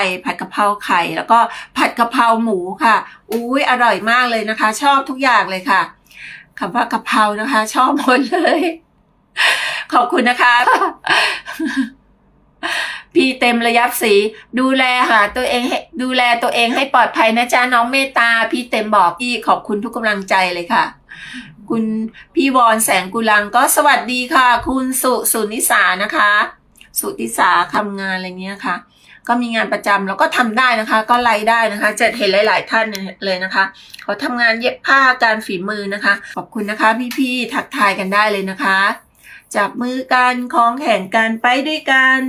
ไข่ผัดกะเพราไข่แล้วก็ผัดกะเพราหมูค่ะ อุ้ยอร่อยมากเลยนะคะ ชอบทุกอย่างเลยค่ะคำว่ากะเพรานะคะ ชอบหมดเลย ขอบคุณนะคะ พี่เต็มระยับสี ดูแลหาตัวเองดูแลตัวเองให้ปลอดภัยนะจ๊ะน้องเมตตา พี่เต็มบอกพี่ขอบคุณทุกกำลังใจเลยค่ะคุณพี่วอนแสงกุลังก็สวัสดีค่ะ คุณสุสุนิสานะคะ สุนิสาทำงานอะไรเนี้ยค่ะ ก็มีงานประจำแล้วก็ทำได้นะคะ ก็ไล่ได้นะคะจะเห็นหลาย ๆ ท่านเลยนะคะเขาทำงานเย็บผ้าการฝีมือนะคะ ขอบคุณนะคะพี่ๆทักทายกันได้เลยนะคะจับมือกันคล้องแขนกันไปด้วยกัน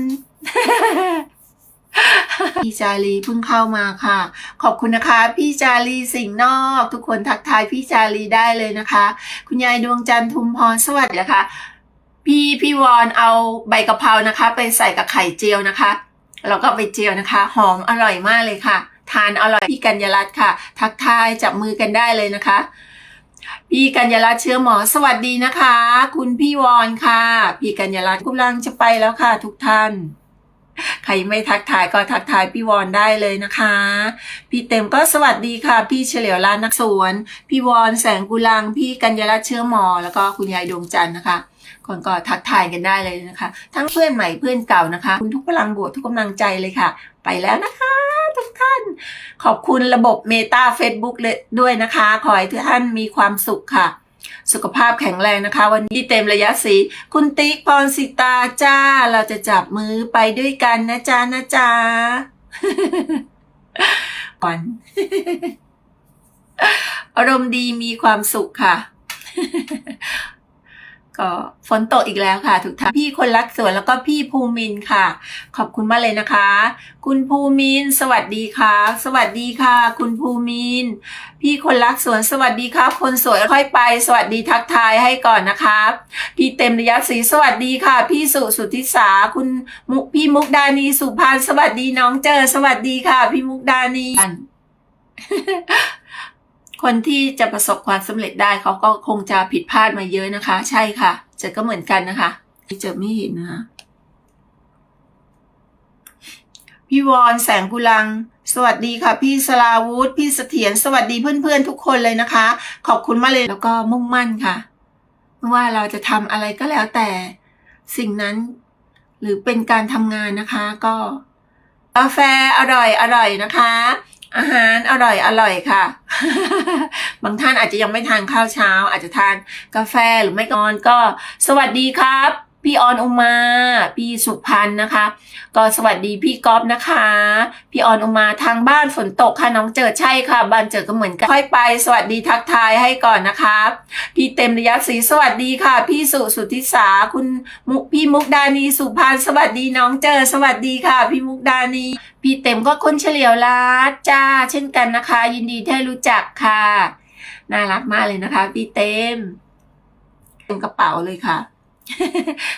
พี่จารีเพิ่งเข้ามาค่ะ ขอบคุณนะคะ พี่จารีสิงห์นอก ทุกคนทักทายพี่จารีได้เลยนะคะ คุณยายดวงจันทร์ทุมพรสวัสดีนะคะ พี่พี่วอนเอาใบกะเพรานะคะ ไปใส่กับไข่เจียวนะคะ เราก็ไปเจียวนะคะ หอมอร่อยมากเลยค่ะ ทานอร่อยพี่กัญญารัตน์ค่ะ ทักทายจับมือกันได้เลยนะคะ พี่กัญญารัตน์เชื้อหมอสวัสดีนะคะ คุณพี่วอนค่ะ พี่กัญญารัตน์กำลังจะไปแล้วค่ะ ทุกท่าน ใครไม่ทักทายก็ทักทายพี่วอนได้เลยนะคะ พี่เต็มก็สวัสดีค่ะ พี่เฉลียวร้านนักสวน พี่วอนแสงกุลัง พี่กัญญารัตเชื้อหมอ แล้วก็คุณยายดวงจันทร์นะคะคนก็ทักทายกันได้เลยนะคะ ทั้งเพื่อนใหม่เพื่อนเก่านะคะ คุณทุกพลังบวกทุกกำลังใจเลยค่ะ ไปแล้วนะคะ ทุกท่าน ขอบคุณระบบเมตา Facebook เลยด้วยนะคะ ขอให้ทุกท่านมีความสุขค่ะ สุขภาพแข็งแรงนะคะ วันนี้เต็มระยะสีคุณติ๊กพรสิตาจ้า เราจะจับมือไปด้วยกันนะจ๊ะนะจ๊ะก่อนอารมณ์ดีมีความสุขค่ะ ก็ฝนตกอีกแล้วค่ะทุกท่านพี่คนรักสวนแล้วก็พี่ภูมินค่ะ ขอบคุณมากเลยนะคะ คุณภูมิน สวัสดีค่ะ สวัสดีค่ะ คุณภูมิน พี่คนรักสวนสวัสดีครับ คนสวยค่อยไป สวัสดีทักทายให้ก่อนนะครับพี่เต็มระยะศรีสวัสดีค่ะ พี่สุสุทธิสาคุณมุกพี่มุกดานีสุพานสวัสดีน้องเจอ สวัสดีค่ะ พี่มุกดานี คนที่จะประสบความสำเร็จได้เขาก็คงจะผิดพลาดมาเยอะนะคะ ใช่ค่ะจอก็เหมือนกันนะคะที่จอไม่เห็นนะคะพี่วอนแสงกุลัง สวัสดีค่ะ พี่สลาวุธพี่เสถียรสวัสดีเพื่อนๆทุกคนเลยนะคะ ขอบคุณมากเลยแล้วก็มุ่งมั่นค่ะไม่ว่าเราจะทำอะไรก็แล้วแต่สิ่งนั้น หรือเป็นการทำงานนะคะ ก็กาแฟอร่อยอร่อยนะคะ อาหารอร่อยอร่อยค่ะ บางท่านอาจจะยังไม่ทานข้าวเช้า อาจจะทานกาแฟหรือไม่ก่อนก็ สวัสดีครับ พี่ออนอุมา พี่สุพันนะคะ ก็สวัสดีพี่ก๊อฟนะคะ พี่ออนอุมาทางบ้านฝนตกค่ะน้องเจิดใช่ค่ะ บ้านเจิดก็เหมือนกันค่อยไป สวัสดีทักทายให้ก่อนนะคะพี่เต็มระยะศรีสวัสดีค่ะ พี่สุสุทธิสาคุณมุกพี่มุกดานีสุพานสวัสดีน้องเจอสวัสดีค่ะ พี่มุกดานีพี่เต็มก็คนเฉลียวรัดจ้า เช่นกันนะคะ ยินดีที่ได้รู้จักค่ะน่ารักมากเลยนะคะ พี่เต็มเป็นกระเป๋าเลยค่ะ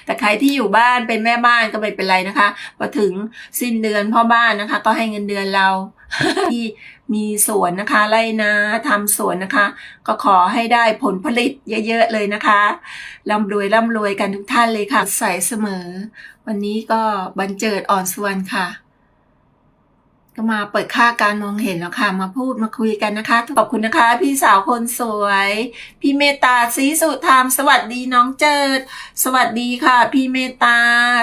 แต่ใครที่อยู่บ้านเป็นแม่บ้านก็ไม่เป็นไรนะคะพอถึงสิ้นเดือนพ่อบ้านนะคะ ก็ให้เงินเดือนเราที่มีสวนนะคะไร่นาทำสวนนะคะ ก็ขอให้ได้ผลผลิตเยอะๆเลยนะคะร่ำรวยร่ำรวยกันทุกท่านเลยค่ะ ใส่เสมอ วันนี้ก็บันเจิดอ่อนสวนค่ะ ก็มาเปิดค่าการมองเห็นแล้วค่ะ มาพูดมาคุยกันนะคะ ขอบคุณนะคะ พี่สาวคนสวย พี่เมตตาศรีสุธรรมสวัสดีน้องเจิด สวัสดีค่ะ พี่เมตตา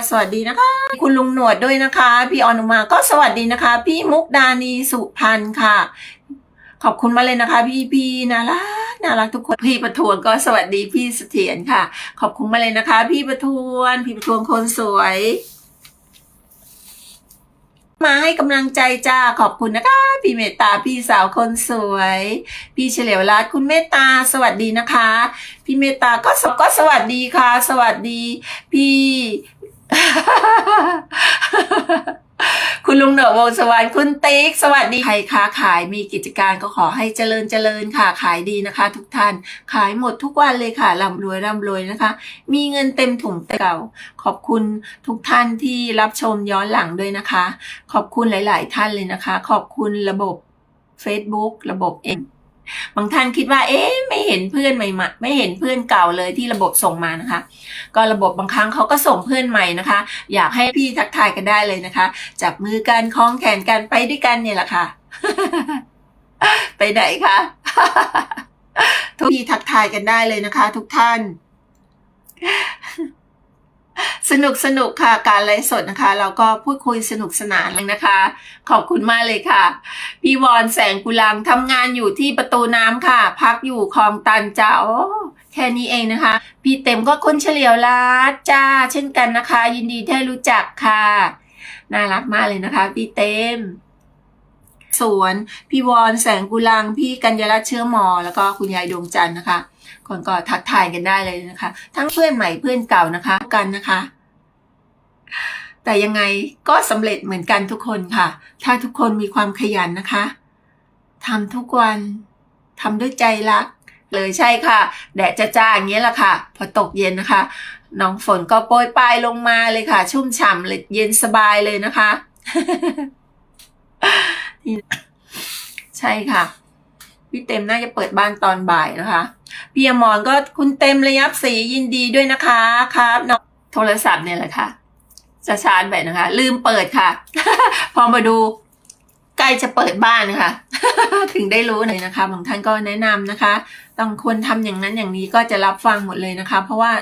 สวัสดีนะคะ คุณลุงหนวดด้วยนะคะ พี่ออนุมาก็สวัสดีนะคะ พี่มุกดานีสุพันธ์ค่ะ ขอบคุณมาเลยนะคะ พี่พี่น่ารักน่ารักทุกคนพี่ประทวนก็สวัสดีพี่เสถียรค่ะ ขอบคุณมาเลยนะคะ พี่ประทวน พี่ประทวนคนสวย มาให้กำลังใจจ้าขอบคุณนะคะ พี่เมตตาพี่สาวคนสวย พี่เฉลียวรัตน์คุณเมตตาสวัสดีนะคะ พี่เมตตาก็สก็สวัสดีค่ะ สวัสดี พี่ ลุงเหนือวงสวรรค์คุณติ๊ก สวัสดี ใครค้าขายมีกิจการก็ขอให้เจริญเจริญค่ะ ขายดีนะคะ ทุกท่าน ขายหมดทุกวันเลยค่ะร่ำรวยร่ำรวยนะคะ มีเงินเต็มถุงเก่า ขอบคุณทุกท่านที่รับชมย้อนหลังด้วยนะคะ ขอบคุณหลาย ๆ ท่านเลยนะคะ ขอบคุณระบบ Facebook ระบบเอง บางท่านคิดว่า เอ๊ะไม่เห็นเพื่อนใหม่ไม่เห็นเพื่อนเก่าเลยที่ระบบส่งมานะคะ ก็ระบบบางครั้งเขาก็ส่งเพื่อนใหม่นะคะ อยากให้พี่ทักทายกันได้เลยนะคะ จับมือกันคล้องแขนกันไปด้วยกันเนี่ยแหละค่ะ ไปไหนคะทุกพี่ทักทายกันได้เลยนะคะ ทุกท่าน สนุกสนุกค่ะการไลฟ์สดนะคะ เราก็พูดคุยสนุกสนานเลยนะคะ ขอบคุณมากเลยค่ะ พี่วอนแสงกุลังทำงานอยู่ที่ประตูน้ำค่ะ พักอยู่คลองตันจ้าแค่นี้เองนะคะ พี่เต็มก็คนเฉลียวรัดจ้า เช่นกันนะคะ ยินดีที่ได้รู้จักค่ะ น่ารักมากเลยนะคะ พี่เต็ม สวน พี่วอนแสงกุลัง พี่กัญญารัตเชื้อหมอ แล้วก็คุณยายดวงจันทร์นะคะคนก็ทักทายกันได้เลยนะคะ ทั้งเพื่อนใหม่เพื่อนเก่านะคะ กันนะคะ แต่ยังไงก็สำเร็จเหมือนกันทุกคนค่ะ ถ้าทุกคนมีความขยันนะคะทำทุกวันทำด้วยใจรัก เลยใช่ค่ะ แดดจ้าอย่างเงี้ยแหละค่ะ พอตกเย็นนะคะ น้องฝนก็โปรยปลายลงมาเลยค่ะ ชุ่มฉ่ำเลยเย็นสบายเลยนะคะ ใช่ค่ะพี่เต็มน่าจะเปิดบ้านตอนบ่ายนะคะ พี่อมรก็คุณเต็มระยับสียินดีด้วยนะคะครับน้องโทรศัพท์เนี่ยแหละค่ะ จะชาร์จแบตนะคะ ลืมเปิดค่ะ พอมาดูใกล้จะเปิดบ้านนะคะถึงได้รู้เลยนะคะบางท่านก็แนะนำนะคะต้องควรทำอย่างนั้นอย่างนี้ก็จะรับฟังหมดเลยนะคะ เพราะว่า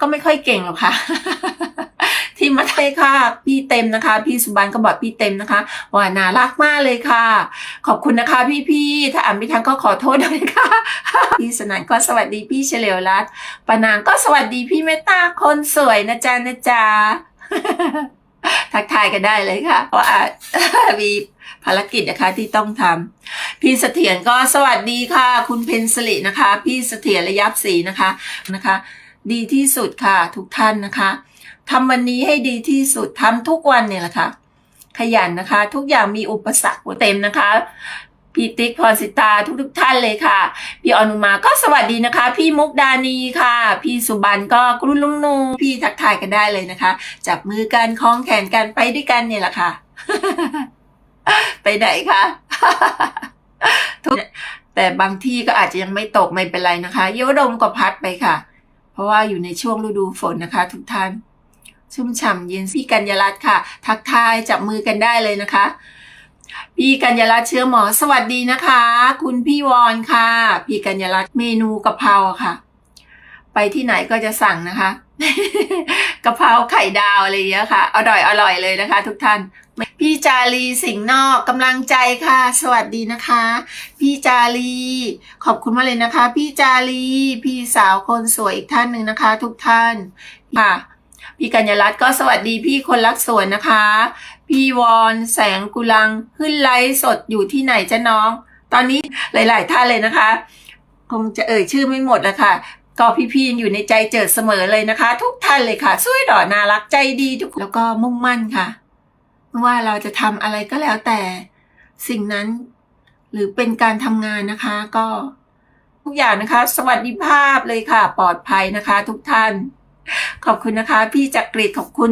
ก็ไม่ค่อยเก่งหรอกค่ะ ที่มาไทยค่ะ พี่เต็มนะคะ พี่สุบันก็บอกพี่เต็มนะคะว่าน่ารักมากเลยค่ะ ขอบคุณนะคะ พี่ๆถ้าอ่านไม่ทันก็ขอโทษด้วยค่ะ พี่สนันก็สวัสดีพี่เฉลียวรัตปานางก็สวัสดีพี่เมตตาคนสวยนะจ๊ะนะจ๊ะ ทักทายกันได้เลยค่ะ เพราะว่ามีภารกิจนะคะที่ต้องทำพี่เสถียรก็สวัสดีค่ะ คุณเพนสลินะคะ พี่เสถียรระยับศรีนะคะนะคะ ดีที่สุดค่ะทุกท่านนะคะทำวันนี้ให้ดีที่สุดทำทุกวันเนี่ยแหละค่ะขยันนะคะ ทุกอย่างมีอุปสรรคเต็มนะคะ พี่ติ๊กพรสิตาทุกทุกท่านเลยค่ะ พี่อนุมาก็สวัสดีนะคะ พี่มุกดานีค่ะ พี่สุบันก็กรุนลุงนูพี่ทักทายกันได้เลยนะคะ จับมือกันคล้องแขนกันไปด้วยกันเนี่ยแหละค่ะ ไปไหนคะทุกแต่บางที่ก็อาจจะยังไม่ตกไม่เป็นไรนะคะโยดมก็พัดไปค่ะ เพราะว่าอยู่ในช่วงฤดูฝนนะคะ ทุกท่าน ชุ่มฉ่ำเย็นพี่กัญญรัตน์ค่ะ ทักทายจับมือกันได้เลยนะคะ พี่กัญญารัตน์เชื้อหมอสวัสดีนะคะ คุณพี่วอนค่ะ พี่กัญญารัตน์เมนูกะเพราค่ะ ไปที่ไหนก็จะสั่งนะคะกะเพราไข่ดาวอะไรอย่างเงี้ยค่ะ อร่อยอร่อยเลยนะคะ ทุกท่าน พี่จารีสิงห์นอกกำลังใจค่ะ สวัสดีนะคะ พี่จารีขอบคุณมากเลยนะคะ พี่จารีพี่สาวคนสวยอีกท่านหนึ่งนะคะ ทุกท่านค่ะ พี่กัญญารัตน์ก็สวัสดีพี่คนรักสวนนะคะ พี่วอนแสงกุลังขึ้นไลฟ์สดอยู่ที่ไหนจ๊ะน้อง ตอนนี้หลาย ๆ ท่านเลยนะคะ คงจะเอ่ยชื่อไม่หมดแล้วค่ะก็พี่ๆยังอยู่ในใจเจิดเสมอเลยนะคะ ทุกท่านเลยค่ะสวยดอน่ารักใจดีทุกคนแล้วก็มุ่งมั่นค่ะไม่ว่าเราจะทำอะไรก็แล้วแต่ สิ่งนั้น หรือเป็นการทำงานนะคะ ก็ทุกอย่างนะคะ สวัสดิภาพเลยค่ะ ปลอดภัยนะคะ ทุกท่าน ขอบคุณนะคะ พี่จักรีดขอบคุณ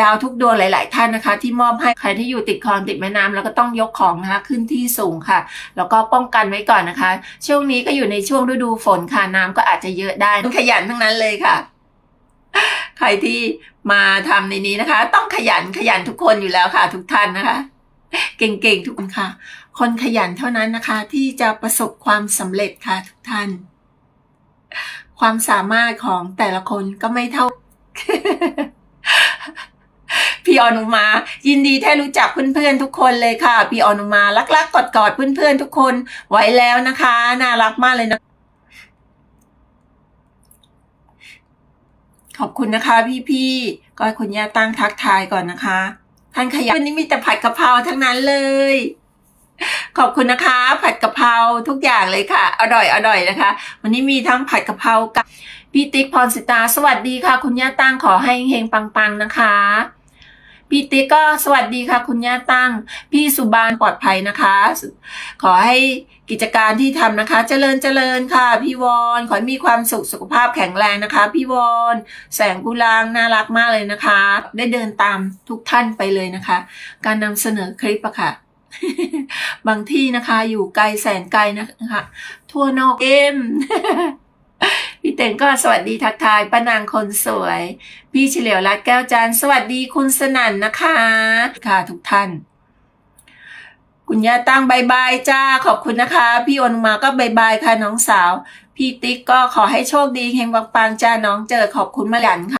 ดาวทุกดวงหลาย ๆ ท่านนะคะ ที่มอบให้ใครที่อยู่ติดคลองติดแม่น้ำแล้วก็ต้องยกของนะคะขึ้นที่สูงค่ะ แล้วก็ป้องกันไว้ก่อนนะคะ ช่วงนี้ก็อยู่ในช่วงฤดูฝนค่ะน้ำก็อาจจะเยอะได้ต้องขยันทั้งนั้นเลยค่ะ ใครที่มาทำในนี้นะคะ ต้องขยันขยันทุกคนอยู่แล้วค่ะ ทุกท่านนะคะ เก่งๆทุกคนค่ะ คนขยันเท่านั้นนะคะ ที่จะประสบความสำเร็จค่ะทุกท่าน ความสามารถของแต่ละคนก็ไม่เท่า พี่ออนุมา ยินดีที่รู้จักเพื่อนๆทุกคนเลยค่ะ พี่ออนุมารักๆกอดๆเพื่อนๆทุกคนไว้แล้วนะคะ น่ารักมากเลยนะขอบคุณนะคะพี่ๆก็คุณย่าตั้งทักทายก่อนนะคะท่านขยันนี้มีแต่ผัดกะเพราทั้งนั้นเลย ขอบคุณนะคะ ผัดกะเพราทุกอย่างเลยค่ะ อร่อยอร่อยนะคะ วันนี้มีทั้งผัดกะเพรากับพี่ติ๊กพรสิตา สวัสดีค่ะ คุณย่าตั้งขอให้เฮงปังๆนะคะพี่ติ๊กก็สวัสดีค่ะ คุณย่าตั้ง พี่สุบานปลอดภัยนะคะ ขอให้กิจการที่ทำนะคะ เจริญเจริญค่ะ พี่วอนขอให้มีความสุขสุขภาพแข็งแรงนะคะ พี่วอนแสงกุลางน่ารักมากเลยนะคะ ได้เดินตามทุกท่านไปเลยนะคะ การนำเสนอคลิปอะค่ะ บางที่นะคะ อยู่ไกลแสนไกลนะคะ ทั่วนอกเอ็มพี่เต็งก็สวัสดีทักทายป้านางคนสวย พี่เฉลียวรัตแก้วจันสวัสดีคุณสนั่นนะคะ ค่ะทุกท่าน คุณย่าตั้งบายบายจ้าขอบคุณนะคะ พี่อนมาก็บายบายค่ะน้องสาว พี่ติ๊กก็ขอให้โชคดีเฮงปังๆจ้าน้องเจอขอบคุณมาหยันค่ะ